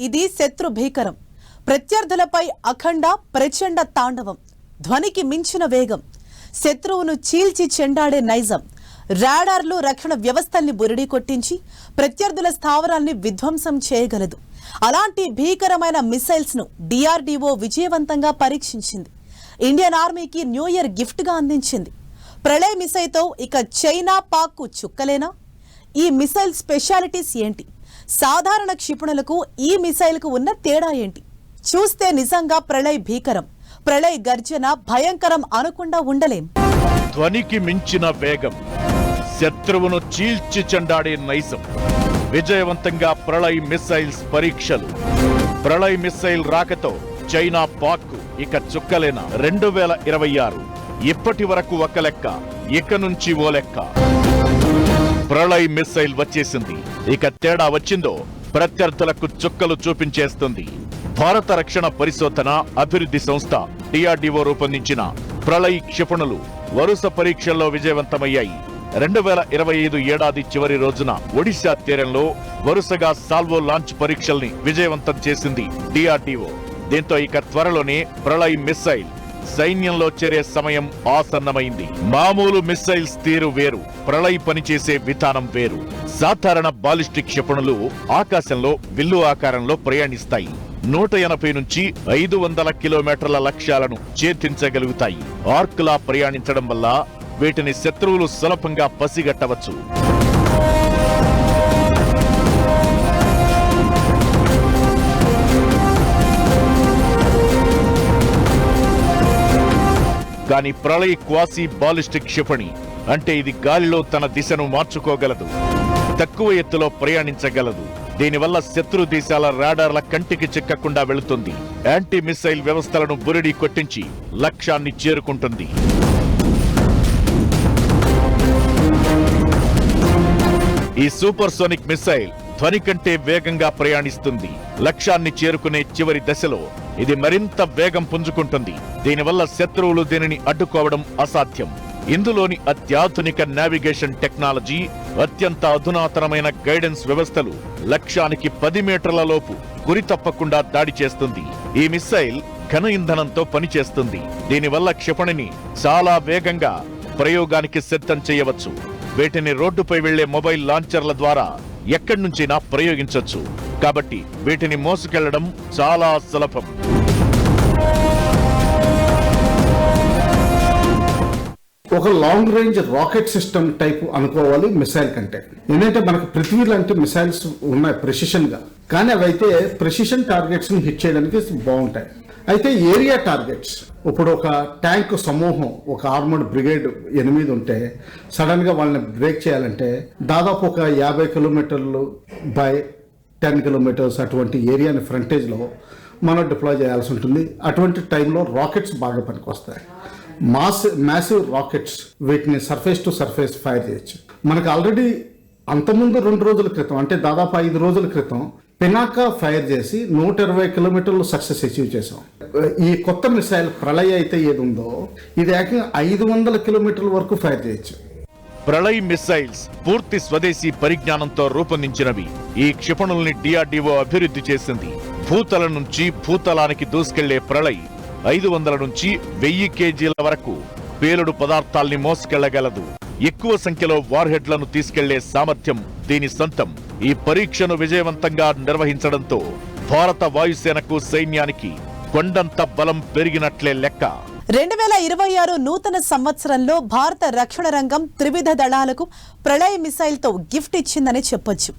ఇది శత్రు భీకరం. ప్రత్యర్థులపై అఖండ ప్రచండ తాండవం. ధ్వనికి మించిన వేగం. శత్రువును చీల్చి చెండాడే నైజం. రాడార్లు రక్షణ వ్యవస్థల్ని బురిడి కొట్టించి ప్రత్యర్థుల స్థావరాల్ని విధ్వంసం చేయగలదు. అలాంటి భీకరమైన మిసైల్స్ను డిఆర్డీఓ విజయవంతంగా పరీక్షించింది. ఇండియన్ ఆర్మీకి న్యూ ఇయర్ గిఫ్ట్గా అందించింది. ప్రళయ మిసైల్తో ఇక చైనా పాక్కు చుక్కలేనా? ఈ మిసైల్ స్పెషాలిటీస్ ఏంటి? సాధారణ క్షిపణులకు ఈ మిసైల్కు ఉన్న తేడా ఏంటి? చూస్తే నిజంగా ప్రళయ్ భీకరం ప్రళయ్ గర్జన భయంకరం అనకుండా ఉండలేం. ధ్వనికి మించిన వేగం శత్రువును చీల్చి చెండాడే నైజం విజయవంతంగా ప్రళయ్ మిస్సైల్స్ పరీక్షలు. ప్రళయ్ మిస్సైల్ రాకతో చైనా పాక్ ఇక చుక్కలేన? రెండు వేల ఇరవై ఆరు ఇప్పటి వరకు ఒక లెక్క ఇక నుంచి ఓ లెక్క. ప్రళయ్ మిస్సైల్ వచ్చేసింది. ఇక తేడా వచ్చిందో ప్రత్యర్థులకు చుక్కలు చూపించేస్తుంది. భారత రక్షణ పరిశోధన అభివృద్ధి సంస్థ డిఆర్డీఓ రూపొందించిన ప్రళయ్ క్షిపణులు వరుస పరీక్షల్లో విజయవంతమయ్యాయి. రెండు వేల ఇరవై ఐదు ఏడాది చివరి రోజున ఒడిశా తీరంలో వరుసగా సాల్వో లాంచ్ పరీక్షల్ని విజయవంతం చేసింది డిఆర్డీఓ దీంతో ఇక త్వరలోనే ప్రళయ్ మిస్సైల్ సైన్యంలో చేరే సమయం ఆసన్నమైంది. మామూలు మిస్సైల్స్ తీరు వేరు. ప్రళయ్ పనిచేసే విధానం వేరు. సాధారణ బాలిస్టిక్ క్షిపణులు ఆకాశంలో విల్లు ఆకారంలో ప్రయాణిస్తాయి. నూట ఎనభై నుంచి ఐదు వందల కిలోమీటర్ల లక్ష్యాలను ఛేదించగలుగుతాయి ఆర్క్లా ప్రయాణించడం వల్ల వీటిని శత్రువులు సులభంగా పసిగట్టవచ్చు. కానీ ప్రళయ్ క్వాసీ బాలిస్టిక్ క్షిపణి. అంటే ఇది గాలిలో తన దిశను మార్చుకోగలదు. తక్కువ ఎత్తులో ప్రయాణించగలదు. దీనివల్ల శత్రు దేశాల రాడార్ల కంటికి చిక్కకుండా వెళుతుంది. యాంటీ మిసైల్ వ్యవస్థలను బురిడి కొట్టించి లక్ష్యాన్ని చేరుకుంటుంది. ఈ సూపర్సోనిక్ మిసైల్ ధ్వని కంటే వేగంగా ప్రయాణిస్తుంది. లక్ష్యాన్ని చేరుకునే చివరి దశలో ఇది మరింత వేగం పుంజుకుంటుంది. దీనివల్ల శత్రువులు దీనిని అడ్డుకోవడం అసాధ్యం. ఇందులోని అత్యాధునిక నావిగేషన్ టెక్నాలజీ అత్యంత అధునాతనమైన గైడెన్స్ వ్యవస్థలు లక్ష్యానికి పది మీటర్ల లోపు గురి తప్పకుండా దాడి చేస్తుంది. ఈ మిస్సైల్ ఘన ఇంధనంతో పనిచేస్తుంది. దీనివల్ల క్షిపణిని చాలా వేగంగా ప్రయోగానికి సిద్ధం చేయవచ్చు. వీటిని రోడ్డుపై వెళ్ళే మొబైల్ లాంచర్ల ద్వారా ఎక్కడి నుంచైనా ప్రయోగించవచ్చు కాబట్టి వీటిని మోసుకెళ్ళడం చాలా సులభం. ఒక long range rocket system type అనుకోవాలి మిసైల్ కంటే. ఏంటంటే మనకు పృథ్వీ లాంటి మిసైల్స్ ఉన్నాయి ప్రెసిషన్గా కానీ అవైతే ప్రెసిషన్ టార్గెట్స్ని హిట్ చేయడానికి బాగుంటాయి. అయితే ఏరియా టార్గెట్స్ ఇప్పుడు ఒక ట్యాంక్ సమూహం ఒక ఆర్మర్డ్ బ్రిగేడ్ ఎనిమిది ఉంటే సడన్గా వాళ్ళని బ్రేక్ చేయాలంటే దాదాపు ఒక యాభై కిలోమీటర్లు బై టెన్ కిలోమీటర్స్ అటువంటి ఏరియాని ఫ్రంటేజ్లో మనం డిప్లాయ్ చేయాల్సి ఉంటుంది. అటువంటి టైంలో రాకెట్స్ బాగా పనికొస్తాయి. మాస్ మ్యాసివ్ రాకెట్స్ వీటిని సర్ఫేస్ టు సర్ఫేస్ ఫైర్ చేయొచ్చు. మనకు ఆల్రెడీ అంతకుముందు రెండు రోజుల క్రితం అంటే దాదాపు ఐదు రోజుల క్రితం పినాకా ఫైర్ చేసి నూట ఇరవై కిలోమీటర్లు సక్సెస్ అచీవ్ చేసాం ఈ కొత్త మిసైల్ ప్రళయ అయితే ఏది ఉందో ఇది ఏకంగా ఐదు వందల కిలోమీటర్ల వరకు ఫైర్ చేయొచ్చు. ప్రళయ్ మిస్సైల్స్ పూర్తి స్వదేశీ పరిజ్ఞానంతో రూపొందించినవి. ఈ క్షిపణుల్ని డిఆర్డీఓ అభివృద్ధి చేసింది. భూతల నుంచి భూతలానికి దూసుకెళ్ళే ప్రళయ్. ఐదు వందల నుంచి వెయ్యి కేజీల వరకు పేలుడు పదార్థాల్ని మోసుకెళ్ళగలదు. ఎక్కువ సంఖ్యలో వార్హెడ్లను తీసుకెళ్ళే సామర్థ్యం దీని సొంతం. ఈ పరీక్షను విజయవంతంగా నిర్వహించడంతో భారత వాయుసేనకు సైన్యానికి కొండంత బలం పెరిగినట్లే లెక్క. రెండు వేల ఇరవై ఆరు నూతన సంవత్సరంలో భారత రక్షణ రంగం త్రివిధ దళాలకు ప్రళయ మిసైల్తో గిఫ్ట్ ఇచ్చిందని చెప్పొచ్చు.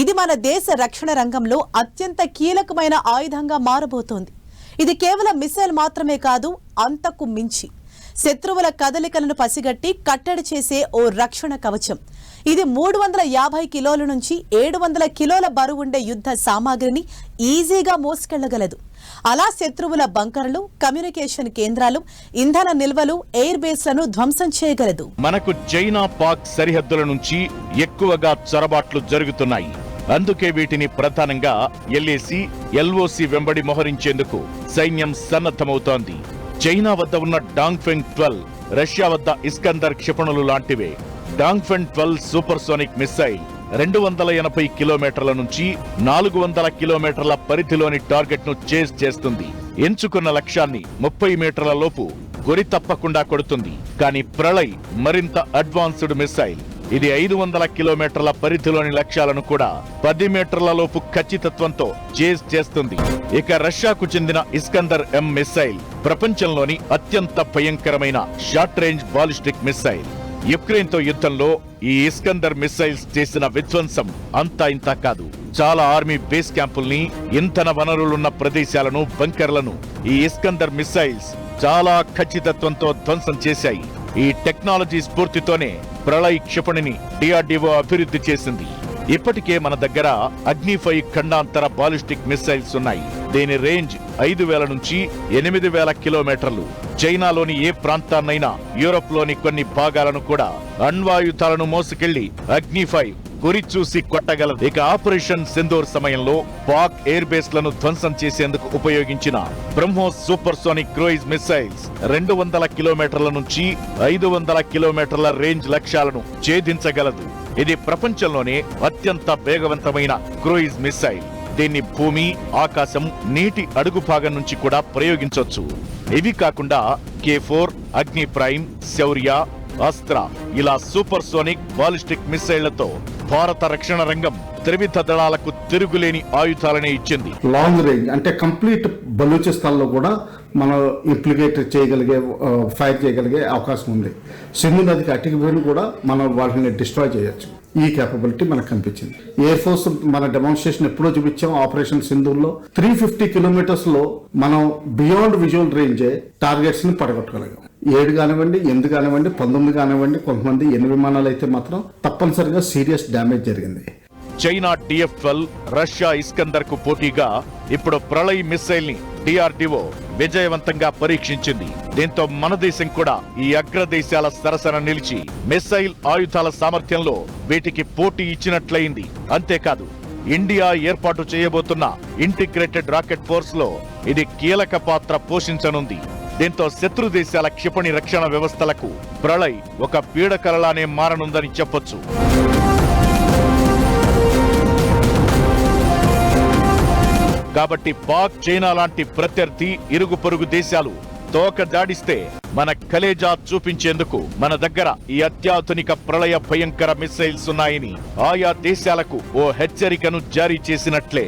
ఇది మన దేశ రక్షణ రంగంలో అత్యంత కీలకమైన ఆయుధంగా మారబోతోంది. ఇది కేవలం మిసైల్ మాత్రమే కాదు అంతకు మించి. శత్రువుల కదలికలను పసిగట్టి కట్టడి చేసే ఓ రక్షణ కవచం. ఇది మూడు వందల యాభై కిలోల నుంచి ఏడు వందల కిలోల బరువుండే యుద్ధ సామాగ్రిని ఈజీగా మోసుకెళ్ళగలదు. అలా శత్రువుల బంకర్లు కమ్యూనికేషన్ కేంద్రాలు ఇంధన నిల్వలు ఎయిర్ బేస్లను ధ్వంసం చేయగలదు. మనకు చైనా పాక్ సరిహద్దుల నుంచి ఎక్కువగా చొరబాట్లు జరుగుతున్నాయి. అందుకే వీటిని ప్రధానంగా ఎల్ఏసి ఎల్ఓసి వెంబడి మోహరించేందుకు సైన్యం సన్నద్ధమవుతోంది. చైనా వద్ద ఉన్న డాంగ్ఫెంగ్ ట్వెల్వ్ రష్యా వద్ద ఇస్కందర్ క్షిపణులు లాంటివే. Dongfeng twelve supersonic missile రెండు వందల ఎనభై కిలోమీటర్ల నుంచి నాలుగు వందల కిలోమీటర్ల పరిధిలోని టార్గెట్ను చేజ్ చేస్తుంది. ఎంచుకున్న లక్ష్యాన్ని ముప్పై మీటర్ల లోపు గురి తప్పకుండా కొడుతుంది. కానీ ప్రళయ్ మరింత అడ్వాన్స్డ్ మిస్సైల్. ఇది ఐదు వందల కిలోమీటర్ల పరిధిలోని లక్ష్యాలను కూడా పది మీటర్లలోపు ఖచ్చితత్వంతో చేజ్ చేస్తుంది. ఇక రష్యాకు చెందిన ఇస్కందర్ ఎం మిస్సైల్ ప్రపంచంలోని అత్యంత భయంకరమైన షార్ట్ రేంజ్ బాలిస్టిక్ మిస్సైల్. యుక్రెయిన్తో యుద్ధంలో ఈ ఇస్కందర్ మిస్సైల్స్ చేసిన విధ్వంసం అంతా ఇంత కాదు. చాలా ఆర్మీ బేస్ క్యాంపుల్ని ఇంధన వనరులున్న ప్రదేశాలను బంకర్లను ఈ ఇస్కందర్ మిస్సైల్స్ చాలా ఖచ్చితత్వంతో ధ్వంసం చేశాయి. ఈ టెక్నాలజీ స్ఫూర్తితోనే ప్రళయ్ క్షిపణిని డిఆర్డీఓ అభివృద్ధి చేసింది. ఇప్పటికే మన దగ్గర అగ్నిఫై ఖండాంతర బాలిస్టిక్ మిసైల్స్ ఉన్నాయి. దీని రేంజ్ ఐదు వేల నుంచి ఎనిమిది వేల కిలోమీటర్లు. చైనాలోని ఏ ప్రాంతాన్నైనా యూరోప్లోని కొన్ని భాగాలను కూడా అణ్వాయుధాలను మోసుకెళ్ళి అగ్నిఫై గురి చూసి కొట్టగలదు ఇక ఆపరేషన్ సింధూర్ సమయంలో పాక్ ఎయిర్ బేస్లను ధ్వంసం చేసేందుకు ఉపయోగించిన BrahMos supersonic cruise missiles రెండు వందల కిలోమీటర్ల నుంచి ఐదు వందల కిలోమీటర్ల రేంజ్ లక్ష్యాలను ఛేదించగలదు. ఇది ప్రపంచంలోనే అత్యంత వేగవంతమైన క్రూయిజ్ మిసైల్ దీన్ని భూమి ఆకాశం నీటి అడుగు భాగం నుంచి కూడా ప్రయోగించవచ్చు ఇవి కాకుండా K four Agni prime Shaurya Astra ఇలా సూపర్ సోనిక్ బాలిస్టిక్ మిసైళ్ళతో భారత రక్షణ రంగం త్రివిధ దళాలకు తిరుగులేని ఆయుధాలనే ఇచ్చింది. లాంగ్ రేంజ్ అంటే కంప్లీట్ బలూచిస్తాన్లో కూడా మనం ఇంప్లికేట్ చేయగలిగే ఫైర్ చేయగలిగే అవకాశం ఉంది. సింధు నదికి అటుకుపోయిన కూడా మనం వాటిని డిస్ట్రాయ్ చేయొచ్చు. ఈ కేపబిలిటీ మనకు కనిపించింది. ఎయిర్ ఫోర్స్ మన డెమాన్స్ట్రేషన్ ఎప్పుడో చూపించాం ఆపరేషన్ సింధుల్లో త్రీ ఫిఫ్టీ కిలోమీటర్స్లో మనం బియాండ్ విజువల్ రేంజే టార్గెట్స్ని పడగొట్టగలిగాం ఏడు కానివ్వండి ఎనిమిది కానివ్వండి పంతొమ్మిది కానివ్వండి కొంతమంది ఎన్ని విమానాలు అయితే మాత్రం తప్పనిసరిగా సీరియస్ డ్యామేజ్ జరిగింది. చైనా డిఎఫ్ఎల్ రష్యా ఇస్కందర్కు పోటీగా ఇప్పుడు ప్రళయ్ మిసైల్ని డిఆర్డిఓ విజయవంతంగా పరీక్షించింది. దీంతో మన దేశం కూడా ఈ అగ్రదేశాల సరసన నిలిచి మిసైల్ ఆయుధాల సామర్థ్యంలో వీటికి పోటీ ఇచ్చినట్లయింది. అంతేకాదు ఇండియా ఏర్పాటు చేయబోతున్న ఇంటిగ్రేటెడ్ రాకెట్ ఫోర్స్లో ఇది కీలక పాత్ర పోషించనుంది. దీంతో శత్రు దేశాల క్షిపణి రక్షణ వ్యవస్థలకు ప్రళయ్ ఒక పీడకలలానే మారనుందని చెప్పొచ్చు. కాబట్టి పాక్ చైనా లాంటి ప్రత్యర్థి ఇరుగు పొరుగు దేశాలు తోక దాడిస్తే మన కలేజా చూపించేందుకు మన దగ్గర ఈ అత్యాధునిక ప్రళయ భయంకర మిసైల్స్ ఉన్నాయని ఆయా దేశాలకు ఓ హెచ్చరికను జారీ చేసినట్లే.